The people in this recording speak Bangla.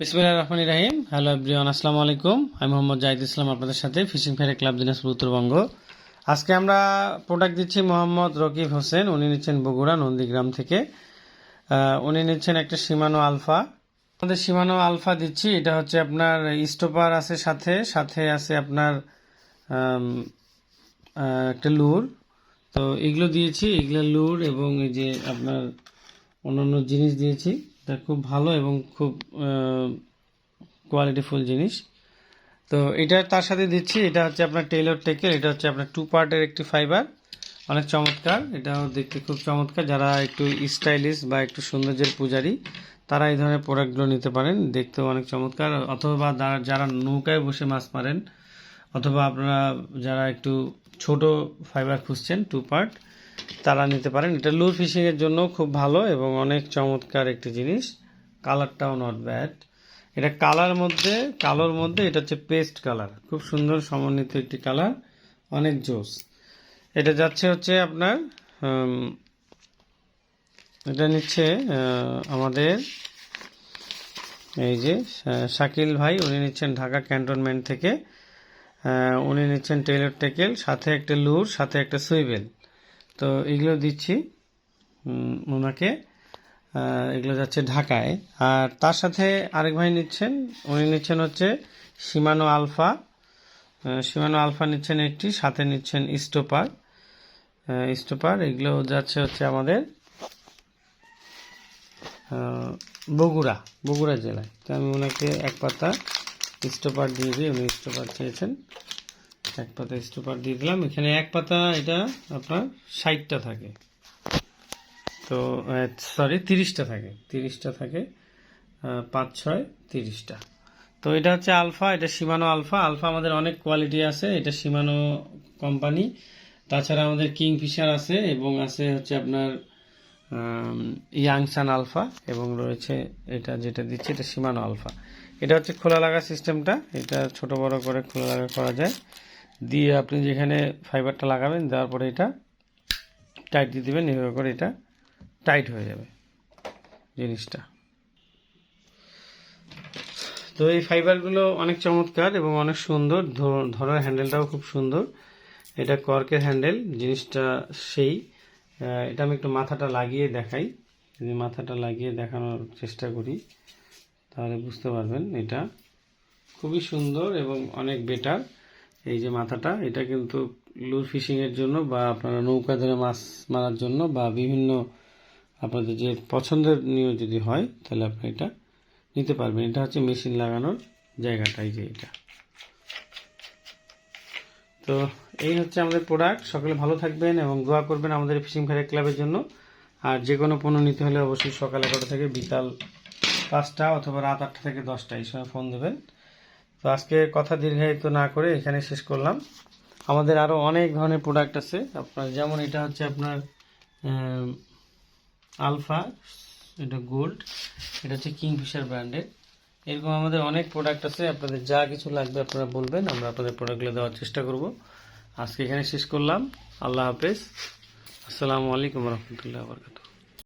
বিসমিল্লাহ রহমান রাহিম। হ্যালো এভরিওয়ান, আসসালামু আলাইকুম। আমি মোহাম্মদ জাহিদ ইসলাম, আপনাদের সাথে ফিশিং ফেয়ারে ক্লাব দিনাজপুর উত্তরবঙ্গ। আজকে আমরা প্রোডাক্ট দিচ্ছি মোহাম্মদ রকিব হোসেন। উনি নিচ্ছেন বগুড়া নন্দীগ্রাম থেকে। উনি নিচ্ছেন একটা সীমানো আলফা আমাদের সীমানো আলফা দিচ্ছি। এটা হচ্ছে আপনার স্টোপার আছে সাথে। সাথে আছে আপনার একটা লুর। তো এগুলো দিয়েছি। এগুলো লুর এবং এই যে আপনার অন্যান্য জিনিস দিয়েছি। এটা খুব ভালো এবং খুব কোয়ালিটিফুল জিনিস। তো এটা তার সাথে দিচ্ছি, এটা হচ্ছে আপনার টেইলর টেকের এটা হচ্ছে আপনার টু পার্টের একটি ফাইবার অনেক চমৎকার। এটাও দেখতে খুব চমৎকার। যারা একটু স্টাইলিশ বা একটু সৌন্দর্যের পূজারী, তারা এই ধরনের প্রোডাক্টগুলো নিতে পারেন। দেখতেও অনেক চমৎকার। অথবা যারা- নৌকায় বসে মাছ মারেন, অথবা আপনারা যারা একটু ছোট ফাইবার খুঁজছেন টু পার্ট তারা নিতে পারেন। এটা লুর ফিশিংয়ের জন্য খুব ভালো এবং অনেক চমৎকার একটি জিনিস। কালারটাও নট ব্যাড এটা কালার মধ্যে, কালোর মধ্যে এটা হচ্ছে পেস্ট কালার। খুব সুন্দর সমন্বিত একটি কালার, অনেক জোস। এটা যাচ্ছে হচ্ছে আপনার এটা নিচ্ছে আমাদের এই যে শাকিল ভাই, উনি নিচ্ছেন ঢাকা ক্যান্টনমেন্ট থেকে। উনি নিচ্ছেন টেলর টেকেল, সাথে একটা লুর, সাথে একটা সুইবেল। তো এগুলো দিচ্ছি ওনাকে। এগুলো যাচ্ছে ঢাকায়। আর তার সাথে আরেক ভাই নিচ্ছেন, উনি নিচ্ছেন হচ্ছে সীমানো আলফা। সীমানো আলফা নিচ্ছেন একটি, সাথে নিচ্ছেন স্টোপার। স্টোপার, এগুলো যাচ্ছে হচ্ছে আমাদের বগুড়া বগুড়া জেলায়। তো আমি ওনাকে এক পাতা স্টোপার দিয়ে দিই, উনি স্টোপার চেয়েছেন। এক পাতা স্টোপার দিয়ে দিলাম। এখানে এক পাতা এটা আপনার ষাটটা থাকে। তো সরি তিরিশটা থাকে। তিরিশটা থাকে পাঁচ, ছয়, তিরিশটা। তো এটা হচ্ছে আলফা, এটা সীমানো আলফা। আলফা আমাদের অনেক কোয়ালিটি আছে, এটা সীমানো কোম্পানি। তাছাড়া আমাদের কিংফিশার আছে এবং আছে হচ্ছে আপনার ইয়াংসান আলফা এবং রয়েছে এটা যেটা দিচ্ছে, এটা সীমানো আলফা। এটা হচ্ছে খোলা লাগা সিস্টেমটা। এটা ছোট বড় করে খোলা লাগা করা যায়। দিয়ে আপনি যেখানে ফাইবারটা লাগাবেন, দেওয়ার পরে এটা টাইট দিয়ে দেবেন, এভাবে করে এটা টাইট হয়ে যাবে জিনিসটা। তো এই ফাইবারগুলো অনেক চমৎকার এবং অনেক সুন্দর। ধরার হ্যান্ডেলটাও খুব সুন্দর। এটা কর্কের হ্যান্ডেল জিনিসটা সেই। এটা আমি একটু মাথাটা লাগিয়ে দেখাই। যদি মাথাটা লাগিয়ে দেখানোর চেষ্টা করি, তাহলে বুঝতে পারবেন এটা খুবই সুন্দর এবং অনেক বেটার এই যে মাথাটা, এটা কিন্তু লুর ফিশিং এর জন্য বা আপনারা নৌকা ধরে মাছ মারার জন্য বা বিভিন্ন আপনাদের যে পছন্দের নিয়ে যদি হয়, তাহলে আপনি এটা নিতে পারবেন। এটা হচ্ছে মেশিন লাগানোর জায়গাটাই যে এটা। তো এই হচ্ছে আমাদের প্রোডাক্ট সকলে ভালো থাকবেন এবং দোয়া করবেন আমাদের ফিশিং ফেয়ার ক্লাবের জন্য। আর যে কোনো পণ্য নিতে হলে অবশ্যই সকাল এগারোটা থেকে বিকাল পাঁচটা অথবা রাত আটটা থেকে দশটা এই সময় ফোন দেবেন। তো আজকে কথা দীর্ঘায়িত না করে এখানে শেষ করলাম। আমাদের আরও অনেক ধরনের প্রোডাক্ট আছে। আপনার যেমন এটা হচ্ছে আপনার আলফা, এটা গোল্ড এটা হচ্ছে কিংফিশার ব্র্যান্ডের এরকম আমাদের অনেক প্রোডাক্ট আছে। আপনাদের যা কিছু লাগবে আপনারা বলবেন, আমরা আপনাদের প্রোডাক্টগুলো দেওয়ার চেষ্টা করব। আজকে এখানে শেষ করলাম। আল্লাহ হাফেজ। আসসালামু আলাইকুম রহমতুল্লাহ বরকাত